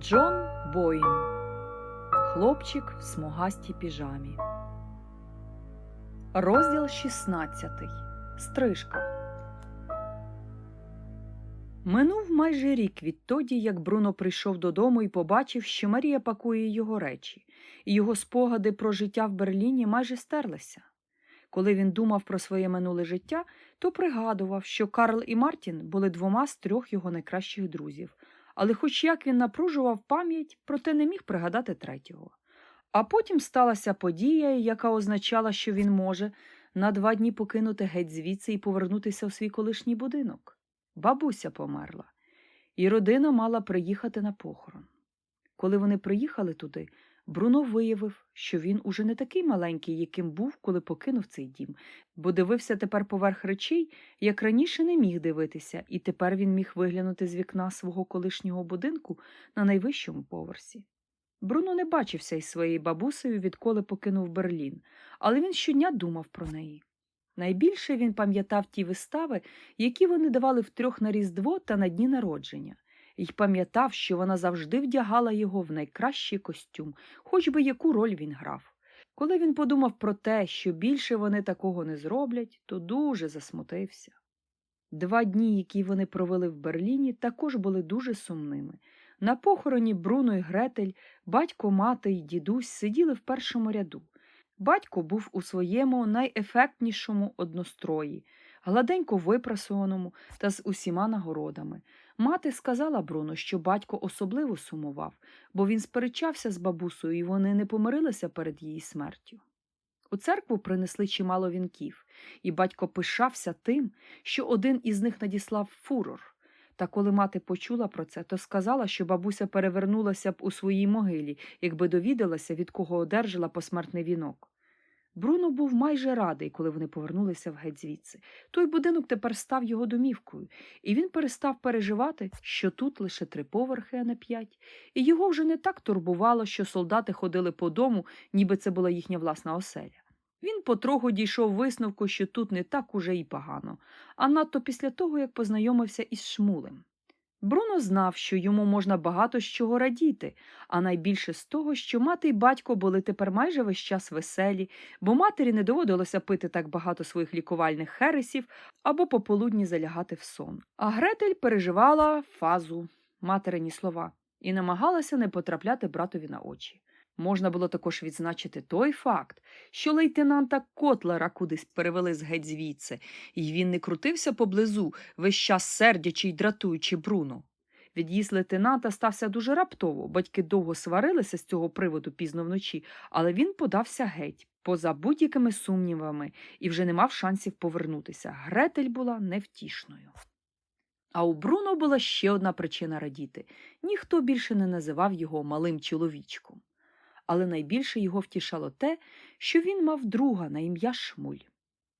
Джон Боїн. Хлопчик в смугастій піжамі. Розділ 16. Стрижка. Минув майже рік відтоді, як Бруно прийшов додому і побачив, що Марія пакує його речі, і його спогади про життя в Берліні майже стерлися. Коли він думав про своє минуле життя, то пригадував, що Карл і Мартін були двома з трьох його найкращих друзів, але хоч як він напружував пам'ять, проте не міг пригадати третього. А потім сталася подія, яка означала, що він може на два дні покинути геть звідси і повернутися у свій колишній будинок. Бабуся померла, і родина мала приїхати на похорон. Коли вони приїхали туди, Бруно виявив, що він уже не такий маленький, яким був, коли покинув цей дім, бо дивився тепер поверх речей, як раніше не міг дивитися, і тепер він міг виглянути з вікна свого колишнього будинку на найвищому поверсі. Бруно не бачився із своєю бабусею, відколи покинув Берлін, але він щодня думав про неї. Найбільше він пам'ятав ті вистави, які вони давали втрьох на Різдво та на дні народження, і пам'ятав, що вона завжди вдягала його в найкращий костюм, хоч би яку роль він грав. Коли він подумав про те, що більше вони такого не зроблять, то дуже засмутився. Два дні, які вони провели в Берліні, також були дуже сумними. На похороні Бруно і Гретель, батько, мати й дідусь сиділи в першому ряду. Батько був у своєму найефектнішому однострої, гладенько випрасованому та з усіма нагородами. Мати сказала Бруно, що батько особливо сумував, бо він сперечався з бабусею, і вони не помирилися перед її смертю. У церкву принесли чимало вінків, і батько пишався тим, що один із них надіслав фурор. Та коли мати почула про це, то сказала, що бабуся перевернулася б у своїй могилі, якби довідалася, від кого одержала посмертний вінок. Бруно був майже радий, коли вони повернулися в геть звідси. Той будинок тепер став його домівкою, і він перестав переживати, що тут лише три поверхи, а не п'ять, і його вже не так турбувало, що солдати ходили по дому, ніби це була їхня власна оселя. Він потроху дійшов висновку, що тут не так уже й погано, а надто після того, як познайомився із Шмулем. Бруно знав, що йому можна багато з чого радіти, а найбільше з того, що мати й батько були тепер майже весь час веселі, бо матері не доводилося пити так багато своїх лікувальних хересів або пополудні залягати в сон. А Гретель переживала фазу материні слова і намагалася не потрапляти братові на очі. Можна було також відзначити той факт, що лейтенанта Котлера кудись перевели з геть звідси, і він не крутився поблизу, весь час сердячи й дратуючи Бруно. Від'їзд лейтенанта стався дуже раптово, батьки довго сварилися з цього приводу пізно вночі, але він подався геть, поза будь-якими сумнівами, і вже не мав шансів повернутися. Гретель була невтішною. А у Бруно була ще одна причина радіти ніхто більше не називав його малим чоловічком але найбільше його втішало те, що він мав друга на ім'я Шмуль.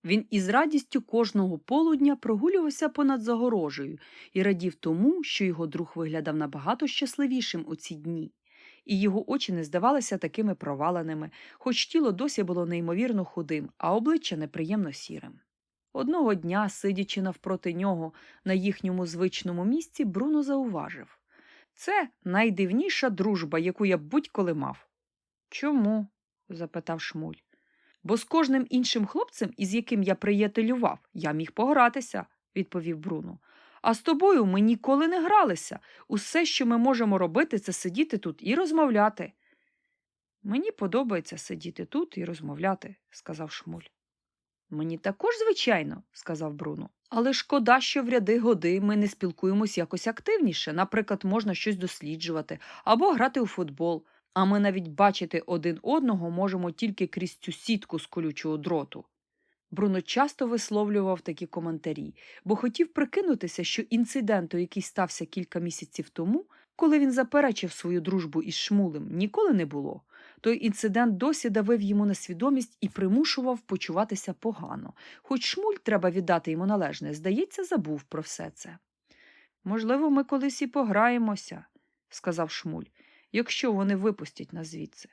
Він із радістю кожного полудня прогулювався понад загорожею і радів тому, що його друг виглядав набагато щасливішим у ці дні, і його очі не здавалися такими проваленими, хоч тіло досі було неймовірно худим, а обличчя неприємно сірим. Одного дня, сидячи навпроти нього на їхньому звичному місці, Бруно зауважив це найдивніша дружба, яку я будь-коли мав. Чому? запитав Шмуль. Бо з кожним іншим хлопцем, із яким я приятелював, я міг погратися, відповів Бруно. А з тобою ми ніколи не гралися. Усе, що ми можемо робити, це сидіти тут і розмовляти. Мені подобається сидіти тут і розмовляти, сказав Шмуль. Мені також, звичайно, сказав Бруно. Але шкода, що в ряди годи ми не спілкуємось якось активніше. Наприклад, можна щось досліджувати або грати у футбол. А ми навіть бачити один одного можемо тільки крізь цю сітку з колючого дроту. Бруно часто висловлював такі коментарі, бо хотів прикинутися, що інциденту, який стався кілька місяців тому, коли він заперечив свою дружбу із Шмулем, ніколи не було. Той інцидент досі давив йому на свідомість і примушував почуватися погано, хоч Шмуль, треба віддати йому належне, здається, забув про все це. Можливо, ми колись і пограємося, сказав Шмуль якщо вони випустять нас звідси.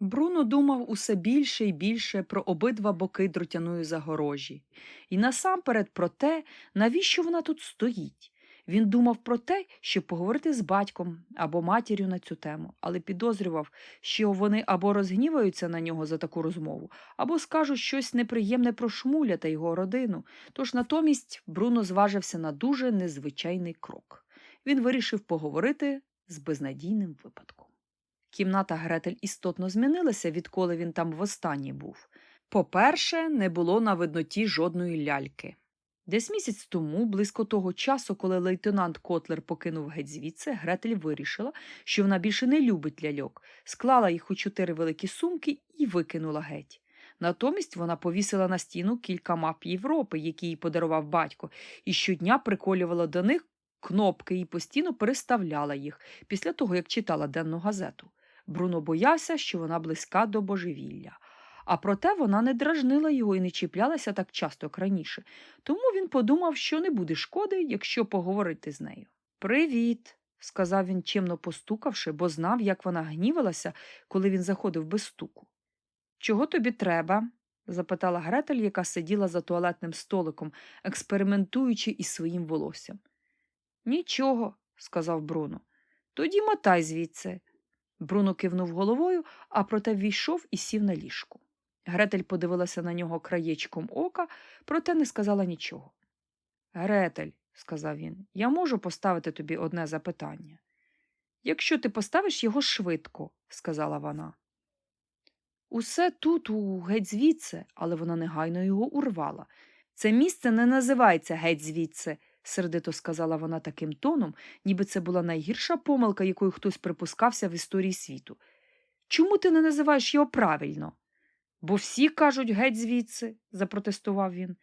Бруно думав усе більше і більше про обидва боки дротяної загорожі, і насамперед про те, навіщо вона тут стоїть. Він думав про те, щоб поговорити з батьком або матір'ю на цю тему, але підозрював, що вони або розгніваються на нього за таку розмову, або скажуть щось неприємне про шмуля та його родину. Тож натомість Бруно зважився на дуже незвичайний крок. Він вирішив поговорити з безнадійним випадком. Кімната Гретель істотно змінилася, відколи він там востаннє був. По-перше, не було на видноті жодної ляльки. Десь місяць тому, близько того часу, коли лейтенант Котлер покинув геть звідси, Гретель вирішила, що вона більше не любить ляльок, склала їх у чотири великі сумки і викинула геть. Натомість вона повісила на стіну кілька мап Європи, які їй подарував батько, і щодня приколювала до них кнопки і постійно переставляла їх після того, як читала денну газету. Бруно боявся, що вона близька до божевілля. А проте вона не дражнила його і не чіплялася так часто, як раніше. Тому він подумав, що не буде шкоди, якщо поговорити з нею. Привіт, сказав він, чимно постукавши, бо знав, як вона гнівалася, коли він заходив без стуку. Чого тобі треба? запитала Гретель, яка сиділа за туалетним столиком, експериментуючи із своїм волоссям. Нічого, сказав Бруно. Тоді мотай звідси. Бруно кивнув головою, а проте ввійшов і сів на ліжку. Гретель подивилася на нього краєчком ока, проте не сказала нічого. Гретель, сказав він, я можу поставити тобі одне запитання. Якщо ти поставиш його швидко, сказала вона. Усе тут, у геть звідси, але вона негайно його урвала. Це місце не називається геть звідси, сердито сказала вона таким тоном, ніби це була найгірша помилка, якою хтось припускався в історії світу. Чому ти не називаєш його правильно? Бо всі кажуть геть звідси, запротестував він.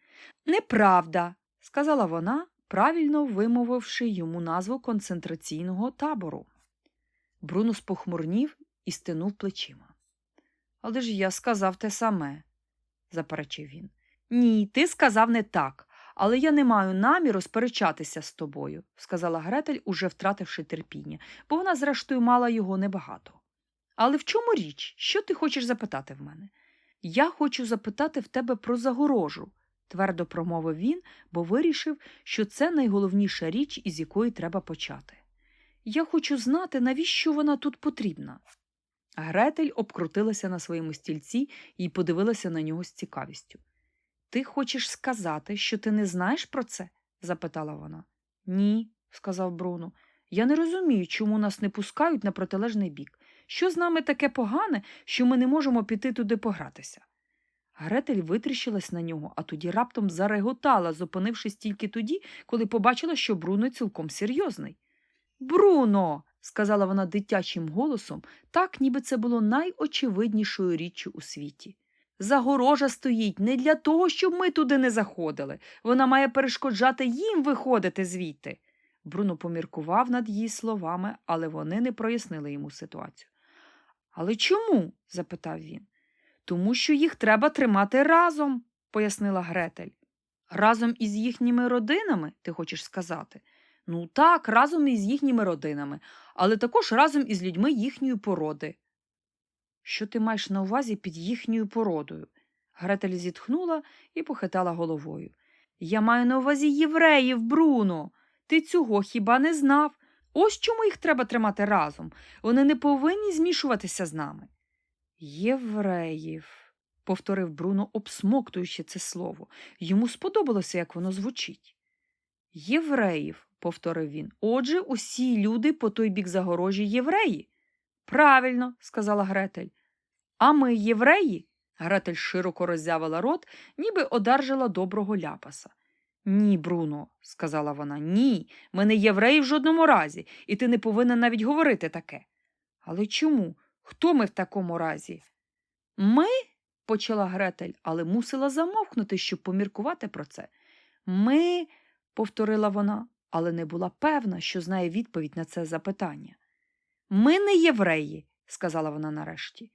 Неправда, сказала вона, правильно вимовивши йому назву концентраційного табору. Бруно спохмурнів і стинув плечима. Але ж я сказав те саме, заперечив він. Ні, ти сказав не так, але я не маю наміру сперечатися з тобою, сказала Гретель, уже втративши терпіння, бо вона, зрештою, мала його небагато. Але в чому річ? Що ти хочеш запитати в мене? Я хочу запитати в тебе про загорожу, твердо промовив він, бо вирішив, що це найголовніша річ, із якої треба почати. Я хочу знати, навіщо вона тут потрібна. Гретель обкрутилася на своєму стільці і подивилася на нього з цікавістю. Ти хочеш сказати, що ти не знаєш про це? запитала вона. Ні, сказав Бруно. Я не розумію, чому нас не пускають на протилежний бік. Що з нами таке погане, що ми не можемо піти туди погратися? Гретель витріщилась на нього, а тоді раптом зареготала, зупинившись тільки тоді, коли побачила, що Бруно цілком серйозний. Бруно, сказала вона дитячим голосом, так ніби це було найочевиднішою річчю у світі. Загорожа стоїть не для того, щоб ми туди не заходили. Вона має перешкоджати їм виходити звідти. Бруно поміркував над її словами, але вони не прояснили йому ситуацію. Але чому? запитав він. Тому що їх треба тримати разом, пояснила Гретель. Разом із їхніми родинами, ти хочеш сказати? Ну так, разом із їхніми родинами, але також разом із людьми їхньої породи. Що ти маєш на увазі під їхньою породою? Гретель зітхнула і похитала головою. Я маю на увазі євреїв, Бруно. Ти цього хіба не знав? Ось чому їх треба тримати разом. Вони не повинні змішуватися з нами. Євреїв, повторив Бруно, обсмоктуючи це слово. Йому сподобалося, як воно звучить. Євреїв, повторив він. Отже, усі люди по той бік загорожі євреї. Правильно, сказала Гретель. А ми євреї? Гретель широко роззявила рот, ніби одержала доброго ляпаса. Ні, Бруно, сказала вона, ні, ми не євреї в жодному разі, і ти не повинен навіть говорити таке. Але чому? Хто ми в такому разі? Ми, почала Гретель, але мусила замовкнути, щоб поміркувати про це. Ми, повторила вона, але не була певна, що знає відповідь на це запитання. Ми не євреї, сказала вона нарешті.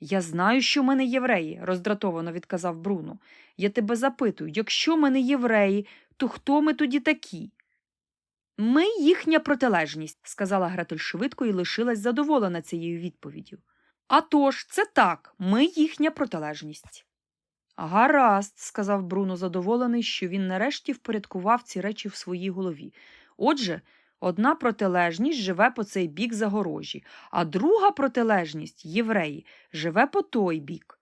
Я знаю, що ми не євреї, роздратовано відказав Бруно. Я тебе запитую, якщо ми не євреї, то хто ми тоді такі? Ми їхня протилежність, сказала Гретель швидко і лишилась задоволена цією відповіддю. «А тож, це так, ми їхня протилежність. Гаразд, сказав Бруно, задоволений, що він нарешті впорядкував ці речі в своїй голові. Отже, одна протилежність живе по цей бік загорожі, а друга протилежність євреї живе по той бік.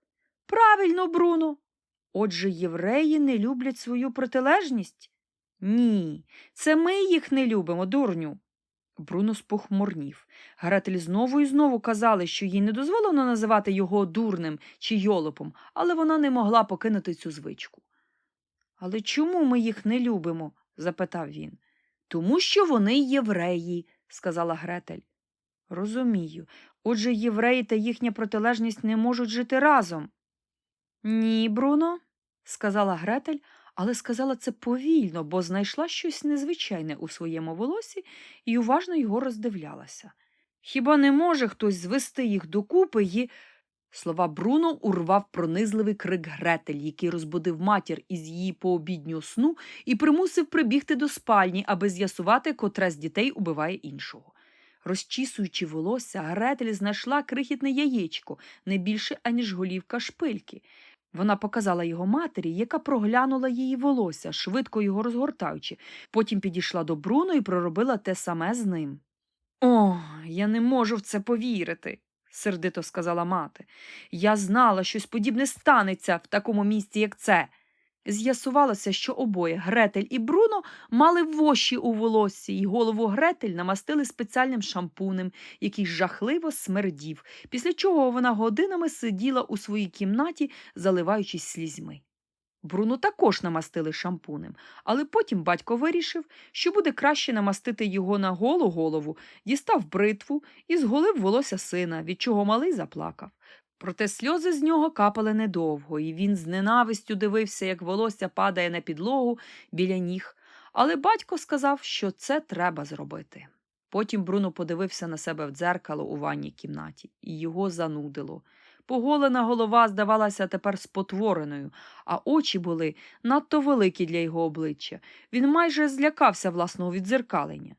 Правильно, Бруно. Отже, євреї не люблять свою протилежність? Ні, це ми їх не любимо, дурню. Бруно спохмурнів. Гретель знову і знову казали, що їй не дозволено називати його дурним чи йолопом, але вона не могла покинути цю звичку. Але чому ми їх не любимо? запитав він. Тому що вони євреї, сказала Гретель. Розумію. Отже, євреї та їхня протилежність не можуть жити разом. Ні, Бруно, сказала Гретель, але сказала це повільно, бо знайшла щось незвичайне у своєму волосі і уважно його роздивлялася. Хіба не може хтось звести їх докупи і. Слова Бруно урвав пронизливий крик Гретель, який розбудив матір із її пообіднього сну і примусив прибігти до спальні, аби з'ясувати, котре з дітей убиває іншого. Розчісуючи волосся, Гретель знайшла крихітне яєчко, не більше, аніж голівка шпильки. Вона показала його матері, яка проглянула її волосся, швидко його розгортаючи. Потім підійшла до Бруно і проробила те саме з ним. О, я не можу в це повірити, сердито сказала мати. Я знала, щось подібне станеться в такому місці, як це. З'ясувалося, що обоє Гретель і Бруно мали воші у волоссі, і голову Гретель намастили спеціальним шампунем, який жахливо смердів, після чого вона годинами сиділа у своїй кімнаті, заливаючись слізьми. Бруно також намастили шампунем, але потім батько вирішив, що буде краще намастити його на голу голову, дістав бритву і зголив волосся сина, від чого малий заплакав. Проте сльози з нього капали недовго, і він з ненавистю дивився, як волосся падає на підлогу біля ніг. Але батько сказав, що це треба зробити. Потім Бруно подивився на себе в дзеркало у ванній кімнаті, і його занудило. Поголена голова здавалася тепер спотвореною, а очі були надто великі для його обличчя. Він майже злякався власного віддзеркалення.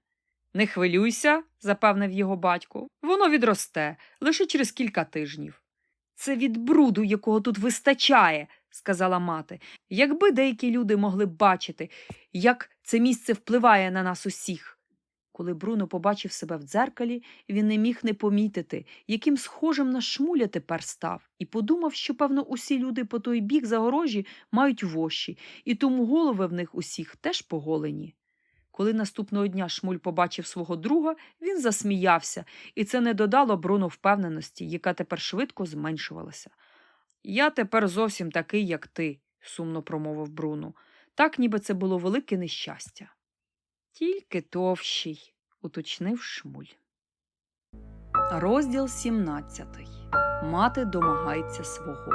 Не хвилюйся, запевнив його батько, воно відросте лише через кілька тижнів. Це від бруду, якого тут вистачає, сказала мати. Якби деякі люди могли бачити, як це місце впливає на нас усіх. Коли Бруно побачив себе в дзеркалі, він не міг не помітити, яким схожим на шмуля тепер став, і подумав, що, певно, усі люди по той бік загорожі мають воші, і тому голови в них усіх теж поголені. Коли наступного дня Шмуль побачив свого друга, він засміявся, і це не додало Бруно впевненості, яка тепер швидко зменшувалася. Я тепер зовсім такий, як ти, сумно промовив Бруно. Так, ніби це було велике нещастя. Тільки товщий, уточнив Шмуль. Розділ 17. Мати домагається свого.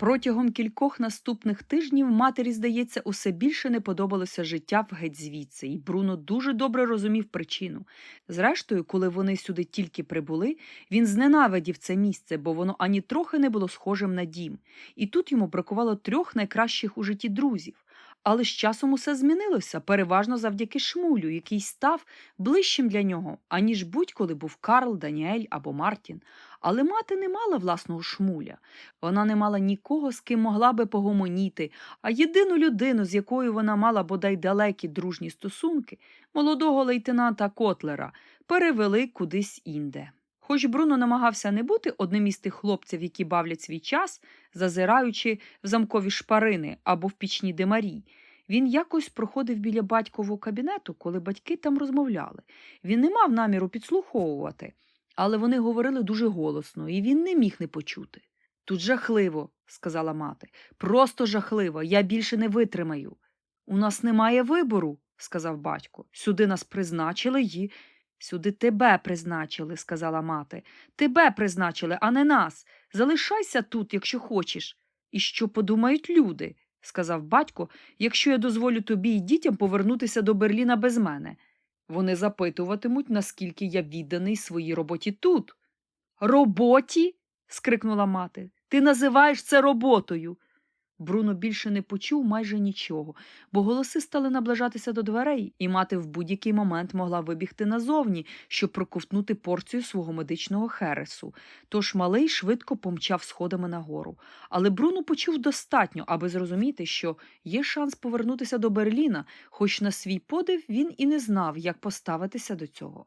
Протягом кількох наступних тижнів матері, здається, усе більше не подобалося життя в геть звідси, і Бруно дуже добре розумів причину. Зрештою, коли вони сюди тільки прибули, він зненавидів це місце, бо воно ані трохи не було схожим на дім, і тут йому бракувало трьох найкращих у житті друзів. Але з часом усе змінилося, переважно завдяки шмулю, який став ближчим для нього, аніж будь-коли був Карл, Даніель або Мартін. Але мати не мала власного шмуля. Вона не мала нікого, з ким могла би погомоніти, а єдину людину, з якою вона мала бодай далекі дружні стосунки, молодого лейтенанта Котлера, перевели кудись інде. Хоч Бруно намагався не бути одним із тих хлопців, які бавлять свій час, зазираючи в замкові шпарини або в пічні димарі, він якось проходив біля батькового кабінету, коли батьки там розмовляли. Він не мав наміру підслуховувати, але вони говорили дуже голосно, і він не міг не почути. Тут жахливо, сказала мати. Просто жахливо, я більше не витримаю. У нас немає вибору, сказав батько. Сюди нас призначили і. Сюди тебе призначили, сказала мати. Тебе призначили, а не нас. Залишайся тут, якщо хочеш. І що подумають люди, сказав батько, якщо я дозволю тобі і дітям повернутися до Берліна без мене. Вони запитуватимуть, наскільки я відданий своїй роботі тут. Роботі? скрикнула мати. Ти називаєш це роботою. Бруно більше не почув майже нічого, бо голоси стали наближатися до дверей, і мати в будь-який момент могла вибігти назовні, щоб проковтнути порцію свого медичного хересу. Тож малий швидко помчав сходами нагору. Але Бруно почув достатньо, аби зрозуміти, що є шанс повернутися до Берліна, хоч на свій подив він і не знав, як поставитися до цього.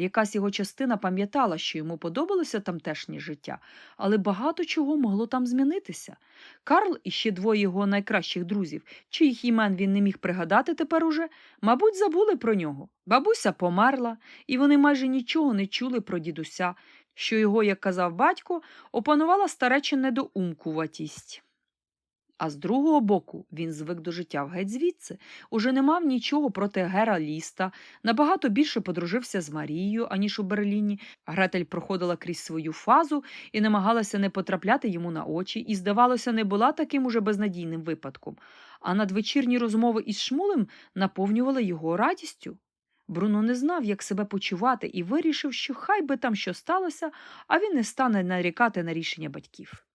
Якась його частина пам'ятала, що йому подобалося тамтешнє життя, але багато чого могло там змінитися. Карл і ще двоє його найкращих друзів, чиїх імен він не міг пригадати тепер уже, мабуть, забули про нього. Бабуся померла, і вони майже нічого не чули про дідуся, що його, як казав батько, опанувала стареча недоумкуватість. А з другого боку він звик до життя в геть звідси, уже не мав нічого проти Гера Ліста, набагато більше подружився з Марією, аніж у Берліні. Гретель проходила крізь свою фазу і намагалася не потрапляти йому на очі, і, здавалося, не була таким уже безнадійним випадком. А надвечірні розмови із Шмулем наповнювали його радістю. Бруно не знав, як себе почувати, і вирішив, що хай би там що сталося, а він не стане нарікати на рішення батьків.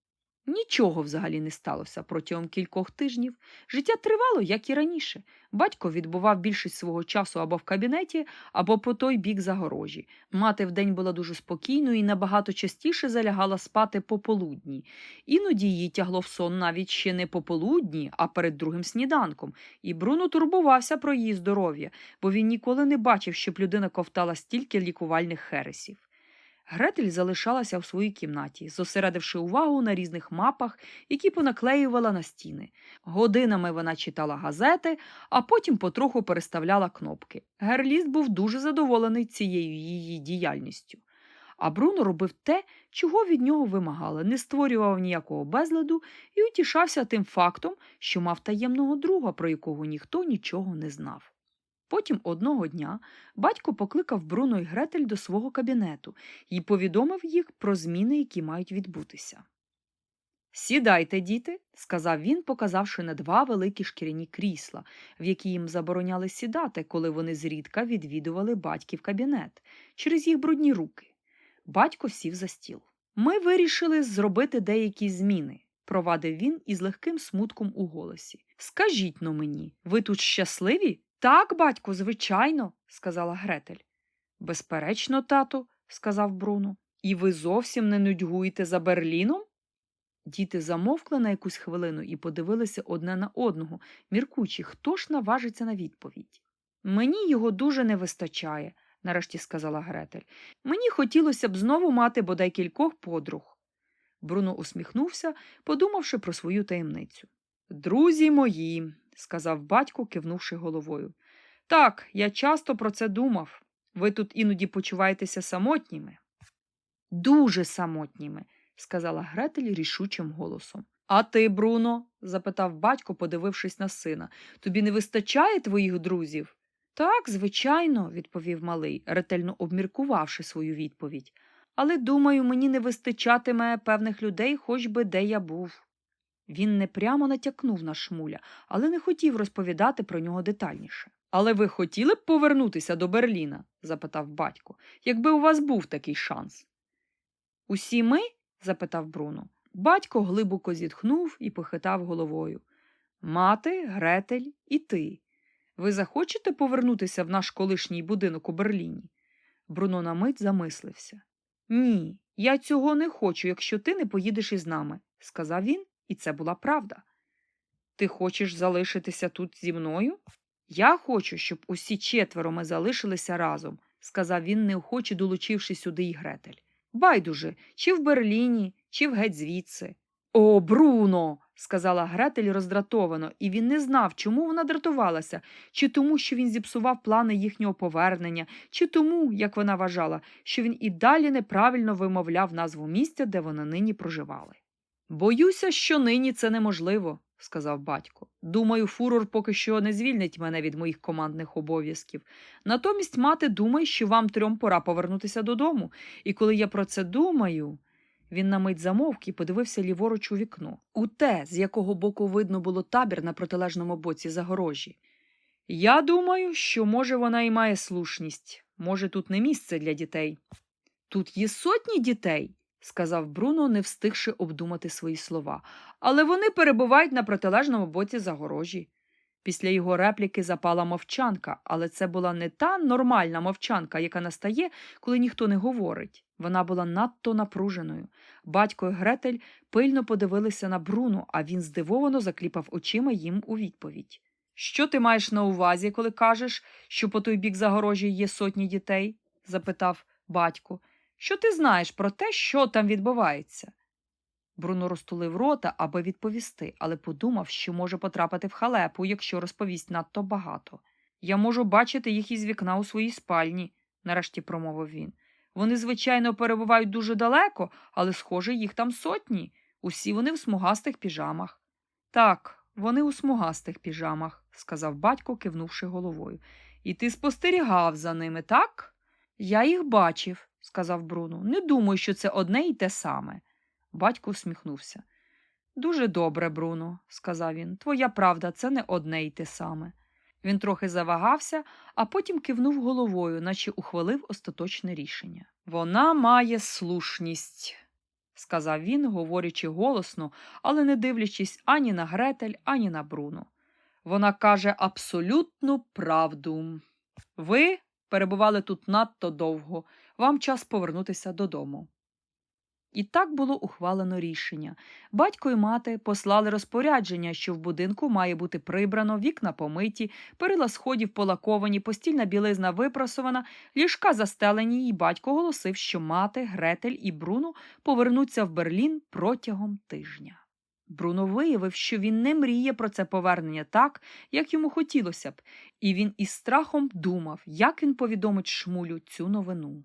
Нічого взагалі не сталося протягом кількох тижнів. Життя тривало, як і раніше. Батько відбував більшість свого часу або в кабінеті, або по той бік загорожі. Мати вдень була дуже спокійною і набагато частіше залягала спати пополудні. Іноді її тягло в сон навіть ще не пополудні, а перед другим сніданком. І Бруно турбувався про її здоров'я, бо він ніколи не бачив, щоб людина ковтала стільки лікувальних хересів. Гретель залишалася в своїй кімнаті, зосередивши увагу на різних мапах, які понаклеювала на стіни. Годинами вона читала газети, а потім потроху переставляла кнопки. Герліст був дуже задоволений цією її діяльністю. А Бруно робив те, чого від нього вимагали, не створював ніякого безладу і утішався тим фактом, що мав таємного друга, про якого ніхто нічого не знав. Потім одного дня батько покликав Бруно і Гретель до свого кабінету і повідомив їх про зміни, які мають відбутися. Сідайте, діти, сказав він, показавши на два великі шкіряні крісла, в які їм забороняли сідати, коли вони зрідка відвідували батьків кабінет через їх брудні руки. Батько сів за стіл. Ми вирішили зробити деякі зміни, провадив він із легким смутком у голосі. Скажіть но мені, ви тут щасливі? Так, батьку, звичайно, сказала Гретель. Безперечно, тату, сказав Бруно. І ви зовсім не нудьгуєте за Берліном? Діти замовкли на якусь хвилину і подивилися одне на одного, міркуючи, хто ж наважиться на відповідь. Мені його дуже не вистачає, нарешті сказала Гретель. Мені хотілося б знову мати бодай кількох подруг. Бруно усміхнувся, подумавши про свою таємницю. Друзі мої, сказав батько, кивнувши головою. Так, я часто про це думав. Ви тут іноді почуваєтеся самотніми. Дуже самотніми, сказала Гретель рішучим голосом. А ти, Бруно? запитав батько, подивившись на сина. Тобі не вистачає твоїх друзів? Так, звичайно, відповів малий, ретельно обміркувавши свою відповідь. Але, думаю, мені не вистачатиме певних людей, хоч би де я був. Він непрямо натякнув на шмуля, але не хотів розповідати про нього детальніше. Але ви хотіли б повернутися до Берліна? запитав батько, якби у вас був такий шанс. Усі ми? запитав Бруно. Батько глибоко зітхнув і похитав головою. Мати, Гретель і ти. Ви захочете повернутися в наш колишній будинок у Берліні? Бруно на мить замислився. Ні, я цього не хочу, якщо ти не поїдеш із нами, сказав він, і це була правда. Ти хочеш залишитися тут зі мною? Я хочу, щоб усі четверо ми залишилися разом, сказав він, неохоче долучивши сюди й Гретель. Байдуже, чи в Берліні, чи в геть звідси. О, Бруно, сказала Гретель роздратовано, і він не знав, чому вона дратувалася, чи тому, що він зіпсував плани їхнього повернення, чи тому, як вона вважала, що він і далі неправильно вимовляв назву місця, де вони нині проживали. Боюся, що нині це неможливо, сказав батько. Думаю, фурор поки що не звільнить мене від моїх командних обов'язків. Натомість мати думає, що вам трьом пора повернутися додому, і коли я про це думаю. Він на мить замовк і подивився ліворуч у вікно, у те, з якого боку видно було табір на протилежному боці загорожі. Я думаю, що, може, вона і має слушність, може, тут не місце для дітей. Тут є сотні дітей, сказав Бруно, не встигши обдумати свої слова. Але вони перебувають на протилежному боці загорожі. Після його репліки запала мовчанка, але це була не та нормальна мовчанка, яка настає, коли ніхто не говорить. Вона була надто напруженою. Батько і Гретель пильно подивилися на Бруно, а він здивовано закліпав очима їм у відповідь. Що ти маєш на увазі, коли кажеш, що по той бік загорожі є сотні дітей? запитав батько. Що ти знаєш про те, що там відбувається? Бруно розтулив рота, аби відповісти, але подумав, що може потрапити в халепу, якщо розповість надто багато. Я можу бачити їх із вікна у своїй спальні, нарешті промовив він. Вони, звичайно, перебувають дуже далеко, але, схоже, їх там сотні. Усі вони в смугастих піжамах. Так, вони у смугастих піжамах, сказав батько, кивнувши головою. І ти спостерігав за ними, так? Я їх бачив, сказав Бруно. Не думаю, що це одне і те саме. Батько усміхнувся. Дуже добре, Бруно, сказав він. Твоя правда, це не одне й те саме. Він трохи завагався, а потім кивнув головою, наче ухвалив остаточне рішення. Вона має слушність, сказав він, говорячи голосно, але не дивлячись ані на Гретель, ані на Бруно. Вона каже абсолютну правду. Ви перебували тут надто довго, вам час повернутися додому. І так було ухвалено рішення. Батько і мати послали розпорядження, що в будинку має бути прибрано, вікна помиті, перила сходів полаковані, постільна білизна випрасована, ліжка застелені, і батько оголосив, що мати, Гретель і Бруно повернуться в Берлін протягом тижня. Бруно виявив, що він не мріє про це повернення так, як йому хотілося б, і він із страхом думав, як він повідомить шмулю цю новину.